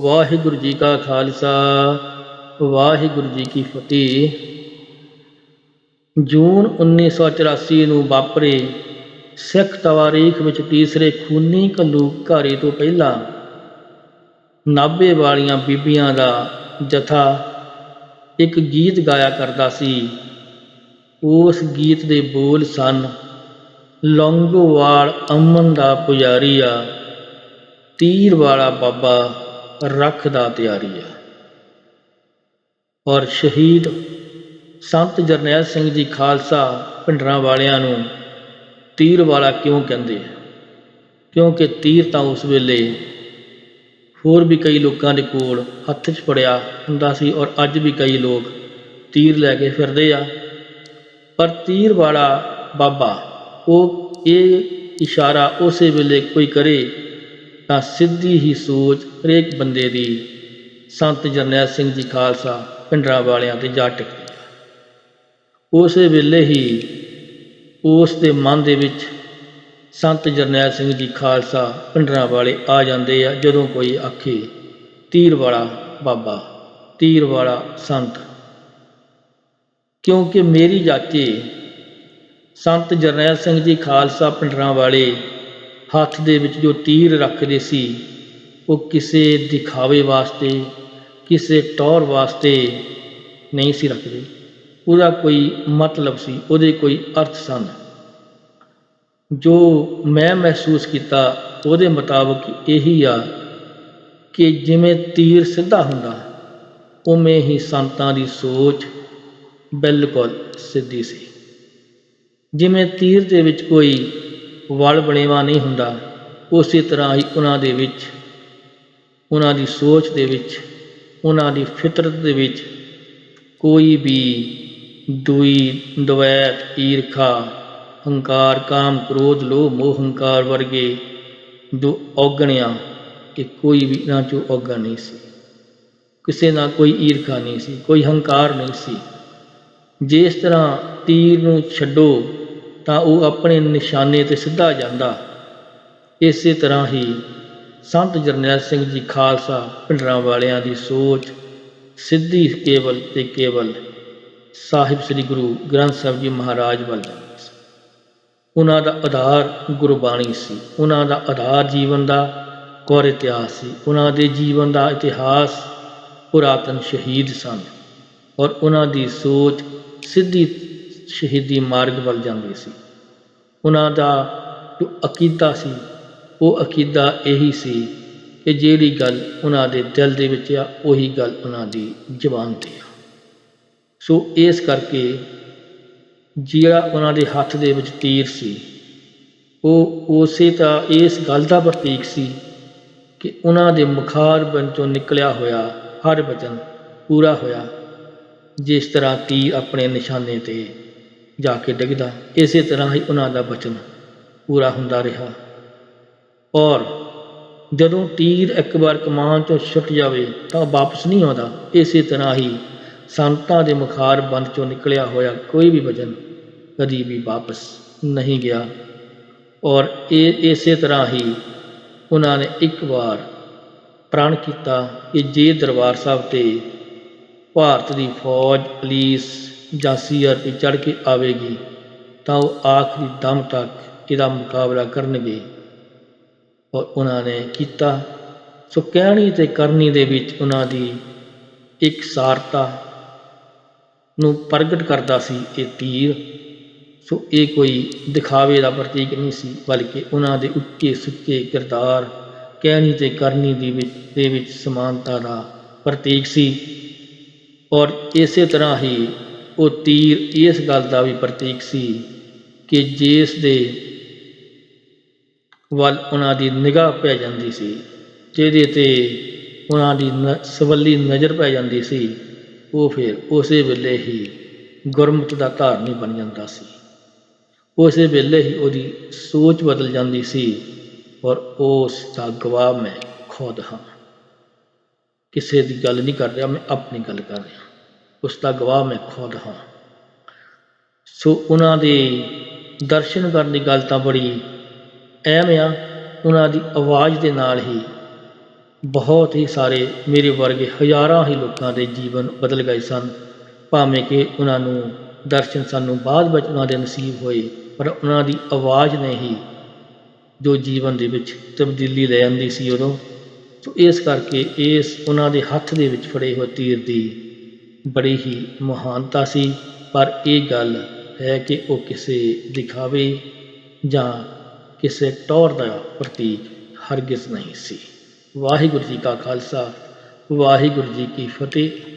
ਵਾਹਿਗੁਰੂ ਜੀ ਕਾ ਖਾਲਸਾ, ਵਾਹਿਗੁਰੂ ਜੀ ਕੀ ਫਤਿਹ। ਜੂਨ 1984 ਨੂੰ ਵਾਪਰੇ ਸਿੱਖ ਤਵਾਰੀਖ ਵਿੱਚ ਤੀਸਰੇ ਖੂਨੀ ਘੱਲੂਘਾਰੇ ਤੋਂ ਪਹਿਲਾਂ ਨਾਭੇ ਵਾਲੀਆਂ ਬੀਬੀਆਂ ਦਾ ਜਥਾ ਇੱਕ ਗੀਤ ਗਾਇਆ ਕਰਦਾ ਸੀ। ਉਸ ਗੀਤ ਦੇ ਬੋਲ ਸਨ, ਲੌਂਗੋਵਾਲ ਅਮਨ ਦਾ ਪੁਜਾਰੀਆ, ਤੀਰ ਵਾਲਾ ਬਾਬਾ ਰੱਖਦਾ ਤਿਆਰੀ ਆ ਔਰ ਸ਼ਹੀਦ ਸੰਤ ਜਰਨੈਲ ਸਿੰਘ ਜੀ ਖਾਲਸਾ ਭਿੰਡਰਾਂ ਵਾਲਿਆਂ ਨੂੰ ਤੀਰ ਵਾਲਾ ਕਿਉਂ ਕਹਿੰਦੇ ਕਿਉਂਕਿ ਤੀਰ ਤਾਂ ਉਸ ਵੇਲੇ ਹੋਰ ਵੀ ਕਈ ਲੋਕਾਂ ਦੇ ਕੋਲ ਹੱਥ 'ਚ ਫੜਿਆ ਹੁੰਦਾ ਸੀ ਔਰ ਅੱਜ ਵੀ ਕਈ ਲੋਕ ਤੀਰ ਲੈ ਕੇ ਫਿਰਦੇ ਆ। ਪਰ ਤੀਰ ਵਾਲਾ ਬਾਬਾ, ਉਹ ਇਹ ਇਸ਼ਾਰਾ ਉਸੇ ਵੇਲੇ ਕੋਈ ਕਰੇ ਤਾਂ ਸਿੱਧੀ ਹੀ ਸੋਚ ਹਰੇਕ ਬੰਦੇ ਦੀ। ਸੰਤ ਜਰਨੈਲ ਸਿੰਘ ਜੀ ਖਾਲਸਾ ਪਿੰਡਰਾਂ ਵਾਲਿਆਂ ਤੇ ਜਾ ਟਿਕਦੀ ਹੈ ਉਸੇ ਵੇਲੇ ਹੀ ਉਸ ਦੇ ਮਨ ਦੇ ਵਿੱਚ ਸੰਤ ਜਰਨੈਲ ਸਿੰਘ ਜੀ ਖਾਲਸਾ ਪਿੰਡਰਾਂ ਵਾਲੇ ਆ ਜਾਂਦੇ ਆ, ਜਦੋਂ ਕੋਈ ਆਖੇ, ਤੀਰ ਵਾਲਾ ਬਾਬਾ, ਤੀਰ ਵਾਲਾ ਸੰਤ, ਕਿਉਂਕਿ ਮੇਰੀ ਜਾਚੇ ਸੰਤ ਜਰਨੈਲ ਸਿੰਘ ਜੀ ਖਾਲਸਾ ਪਿੰਡਰਾਂ ਵਾਲੇ ਹੱਥ ਦੇ ਵਿੱਚ ਜੋ ਤੀਰ ਰੱਖਦੇ ਸੀ, ਉਹ ਕਿਸੇ ਦਿਖਾਵੇ ਵਾਸਤੇ, ਕਿਸੇ ਟੌਰ ਵਾਸਤੇ ਨਹੀਂ ਸੀ ਰੱਖਦੇ। ਉਹਦਾ ਕੋਈ ਮਤਲਬ ਸੀ, ਉਹਦੇ ਕੋਈ ਅਰਥ ਸਨ। ਜੋ ਮੈਂ ਮਹਿਸੂਸ ਕੀਤਾ, ਉਹਦੇ ਮੁਤਾਬਕ ਇਹੀ ਆ ਕਿ ਜਿਵੇਂ ਤੀਰ ਸਿੱਧਾ ਹੁੰਦਾ, ਉਵੇਂ ਹੀ ਸੰਤਾਂ ਦੀ ਸੋਚ ਬਿਲਕੁਲ ਸਿੱਧੀ ਸੀ। ਜਿਵੇਂ ਤੀਰ ਦੇ ਵਿੱਚ ਕੋਈ ਵਲ ਬਣੇਵਾ ਨਹੀਂ ਹੁੰਦਾ। ਉਸੇ ਤਰ੍ਹਾਂ ਹੀ ਉਹਨਾਂ ਦੇ ਵਿੱਚ, ਉਹਨਾਂ ਦੀ ਸੋਚ ਦੇ ਵਿੱਚ, ਉਹਨਾਂ ਦੀ ਫਿਤਰਤ ਦੇ ਵਿੱਚ ਕੋਈ ਵੀ ਦੁਈ, ਦਵੈਤ, ਈਰਖਾ, ਹੰਕਾਰ, ਕਾਮ, ਕ੍ਰੋਧ, ਲੋਭ, ਮੋਹ, ਹੰਕਾਰ ਵਰਗੇ ਜੋ ਔਗਣਿਆ ਕਿ ਕੋਈ ਵੀ ਇਹਨਾਂ ਚੋਂ ਔਗਣ ਨਹੀਂ ਸੀ। ਕਿਸੇ ਨਾਲ ਕੋਈ ਈਰਖਾ ਨਹੀਂ ਸੀ, ਕੋਈ ਹੰਕਾਰ ਨਹੀਂ ਸੀ। ਜਿਸ ਤਰ੍ਹਾਂ ਤੀਰ ਨੂੰ ਛੱਡੋ ਤਾਂ ਉਹ ਆਪਣੇ ਨਿਸ਼ਾਨੇ ਤੇ ਸਿੱਧਾ ਜਾਂਦਾ। ਇਸੇ ਤਰ੍ਹਾਂ ਹੀ ਸੰਤ ਜਰਨੈਲ ਸਿੰਘ ਜੀ ਖਾਲਸਾ ਪਿੰਡਰਾਂ ਵਾਲਿਆਂ ਦੀ ਸੋਚ ਸਿੱਧੀ ਕੇਵਲ ਤੇ ਕੇਵਲ ਸਾਹਿਬ ਸ੍ਰੀ ਗੁਰੂ ਗ੍ਰੰਥ ਸਾਹਿਬ ਜੀ ਮਹਾਰਾਜ ਵੱਲ ਉਹਨਾਂ ਦਾ ਆਧਾਰ ਗੁਰਬਾਣੀ ਸੀ। ਉਹਨਾਂ ਦਾ ਆਧਾਰ ਜੀਵਨ ਦਾ ਕੌਰ ਇਤਿਹਾਸ ਸੀ। ਉਹਨਾਂ ਦੇ ਜੀਵਨ ਦਾ ਇਤਿਹਾਸ ਪੁਰਾਤਨ ਸ਼ਹੀਦ ਸਨ। ਔਰ ਉਹਨਾਂ ਦੀ ਸੋਚ ਸਿੱਧੀ ਸ਼ਹੀਦੀ ਮਾਰਗ ਵੱਲ ਜਾਂਦੇ ਸੀ। ਉਹਨਾਂ ਦਾ ਜੋ ਅਕੀਦਾ ਸੀ, ਉਹ ਅਕੀਦਾ ਇਹੀ ਸੀ ਕਿ ਜਿਹੜੀ ਗੱਲ ਉਹਨਾਂ ਦੇ ਦਿਲ ਦੇ ਵਿੱਚ ਆ, ਉਹੀ ਗੱਲ ਉਹਨਾਂ ਦੀ ਜ਼ੁਬਾਨ ਤੇ ਆ। ਸੋ ਇਸ ਕਰਕੇ ਜਿਹੜਾ ਉਹਨਾਂ ਦੇ ਹੱਥ ਦੇ ਵਿੱਚ ਤੀਰ ਸੀ, ਉਹ ਉਸੇ ਤਾਂ ਇਸ ਗੱਲ ਦਾ ਪ੍ਰਤੀਕ ਸੀ ਕਿ ਉਹਨਾਂ ਦੇ ਮੁਖਾਰ ਚੋਂ ਨਿਕਲਿਆ ਹੋਇਆ ਹਰ ਵਚਨ ਪੂਰਾ ਹੋਇਆ, ਜਿਸ ਤਰ੍ਹਾਂ ਤੀਰ ਆਪਣੇ ਨਿਸ਼ਾਨੇ ਤੇ ਜਾ ਕੇ ਡਿੱਗਦਾ, ਇਸੇ ਤਰ੍ਹਾਂ ਹੀ ਉਹਨਾਂ ਦਾ ਬਚਨ ਪੂਰਾ ਹੁੰਦਾ ਰਿਹਾ। ਔਰ ਜਦੋਂ ਤੀਰ ਇੱਕ ਵਾਰ ਕਮਾਨ ਚੋਂ ਛੁੱਟ ਜਾਵੇ, ਤਾਂ ਵਾਪਸ ਨਹੀਂ ਆਉਂਦਾ। ਇਸੇ ਤਰ੍ਹਾਂ ਹੀ ਸੰਤਾਂ ਦੇ ਮੁਖਾਰ ਬੰਦ ਚੋਂ ਨਿਕਲਿਆ ਹੋਇਆ ਕੋਈ ਵੀ ਵਚਨ ਕਦੀ ਵੀ ਵਾਪਸ ਨਹੀਂ ਗਿਆ। ਔਰ ਇਹ ਇਸੇ ਤਰ੍ਹਾਂ ਹੀ ਉਹਨਾਂ ਨੇ ਇੱਕ ਵਾਰ ਪ੍ਰਣ ਕੀਤਾ ਕਿ ਜੇ ਦਰਬਾਰ ਸਾਹਿਬ ਤੇ ਭਾਰਤ ਦੀ ਫੌਜ ਪੁਲਿਸ ਜਾਂ ਸੀਆਰਪੀ ਚੜ੍ਹ ਕੇ ਆਵੇਗੀ, ਤਾਂ ਉਹ ਆਖਰੀ ਦਮ ਤੱਕ ਇਹਦਾ ਮੁਕਾਬਲਾ ਕਰਨਗੇ। ਔਰ ਉਹਨਾਂ ਨੇ ਕੀਤਾ। ਸੋ ਕਹਿਣੀ ਤੇ ਕਰਨੀ ਦੇ ਵਿੱਚ ਉਹਨਾਂ ਦੀ ਇੱਕ ਸਾਰਤਾ ਨੂੰ ਪ੍ਰਗਟ ਕਰਦਾ ਸੀ ਇਹ ਤੀਰ। ਸੋ ਇਹ ਕੋਈ ਦਿਖਾਵੇ ਦਾ ਪ੍ਰਤੀਕ ਨਹੀਂ ਸੀ, ਬਲਕਿ ਉਹਨਾਂ ਦੇ ਉੱਚੇ ਸੁੱਚੇ ਕਿਰਦਾਰ, ਕਹਿਣੀ ਤੇ ਕਰਨੀ ਦੀ ਵਿੱਚ, ਦੇ ਵਿੱਚ ਸਮਾਨਤਾ ਦਾ ਪ੍ਰਤੀਕ ਸੀ। ਔਰ ਇਸੇ ਤਰ੍ਹਾਂ ਹੀ ਉਹ ਤੀਰ ਇਸ ਗੱਲ ਦਾ ਵੀ ਪ੍ਰਤੀਕ ਸੀ ਕਿ ਜਿਸ ਦੇ ਵੱਲ ਉਹਨਾਂ ਦੀ ਨਿਗਾਹ ਪੈ ਜਾਂਦੀ ਸੀ, ਜਿਹਦੇ ਤੇ ਉਹਨਾਂ ਦੀ ਸਵੱਲੀ ਨਜ਼ਰ ਪੈ ਜਾਂਦੀ ਸੀ, ਉਹ ਫਿਰ ਉਸੇ ਵੇਲੇ ਹੀ ਗੁਰਮਤ ਦਾ ਧਾਰਨੀ ਬਣ ਜਾਂਦਾ ਸੀ। ਉਸੇ ਵੇਲੇ ਹੀ ਉਹਦੀ ਸੋਚ ਬਦਲ ਜਾਂਦੀ ਸੀ ਔਰ ਉਸ ਦਾ ਗਵਾਹ ਮੈਂ ਖੁਦ ਹਾਂ। ਕਿਸੇ ਦੀ ਗੱਲ ਨਹੀਂ ਕਰ ਰਿਹਾ, ਮੈਂ ਆਪਣੀ ਗੱਲ ਕਰ ਰਿਹਾ। ਉਸ ਦਾ ਗਵਾਹ ਮੈਂ ਖੁਦ ਹਾਂ। ਸੋ ਉਹਨਾਂ ਦੇ ਦਰਸ਼ਨ ਕਰਨ ਦੀ ਗੱਲ ਤਾਂ ਬੜੀ ਅਹਿਮ ਆ, ਉਹਨਾਂ ਦੀ ਆਵਾਜ਼ ਦੇ ਨਾਲ ਹੀ ਬਹੁਤ ਹੀ ਸਾਰੇ ਮੇਰੇ ਵਰਗੇ ਹਜ਼ਾਰਾਂ ਹੀ ਲੋਕਾਂ ਦੇ ਜੀਵਨ ਬਦਲ ਗਏ ਸਨ। ਭਾਵੇਂ ਕਿ ਉਹਨਾਂ ਨੂੰ ਦਰਸ਼ਨ ਸਾਨੂੰ ਬਾਅਦ ਵਿੱਚ ਉਹਨਾਂ ਦੇ ਨਸੀਬ ਹੋਏ, ਪਰ ਉਹਨਾਂ ਦੀ ਆਵਾਜ਼ ਨੇ ਹੀ ਜੋ ਜੀਵਨ ਦੇ ਵਿੱਚ ਤਬਦੀਲੀ ਲੈ ਆਂਦੀ ਸੀ ਉਦੋਂ, ਸੋ ਇਸ ਕਰਕੇ ਇਸ ਉਹਨਾਂ ਦੇ ਹੱਥ ਦੇ ਵਿੱਚ ਫੜੇ ਹੋਏ ਤੀਰ ਦੀ ਬੜੀ ਹੀ ਮਹਾਨਤਾ ਸੀ, ਪਰ ਇਹ ਗੱਲ ਹੈ ਕਿ ਉਹ ਕਿਸੇ ਦਿਖਾਵੇ ਜਾਂ ਕਿਸੇ ਟੌਰ ਦਾ ਪ੍ਰਤੀਕ ਹਰਗਿਜ਼ ਨਹੀਂ ਸੀ। ਵਾਹਿਗੁਰੂ ਜੀ ਕਾ ਖਾਲਸਾ, ਵਾਹਿਗੁਰੂ ਜੀ ਕੀ ਫਤਿਹ।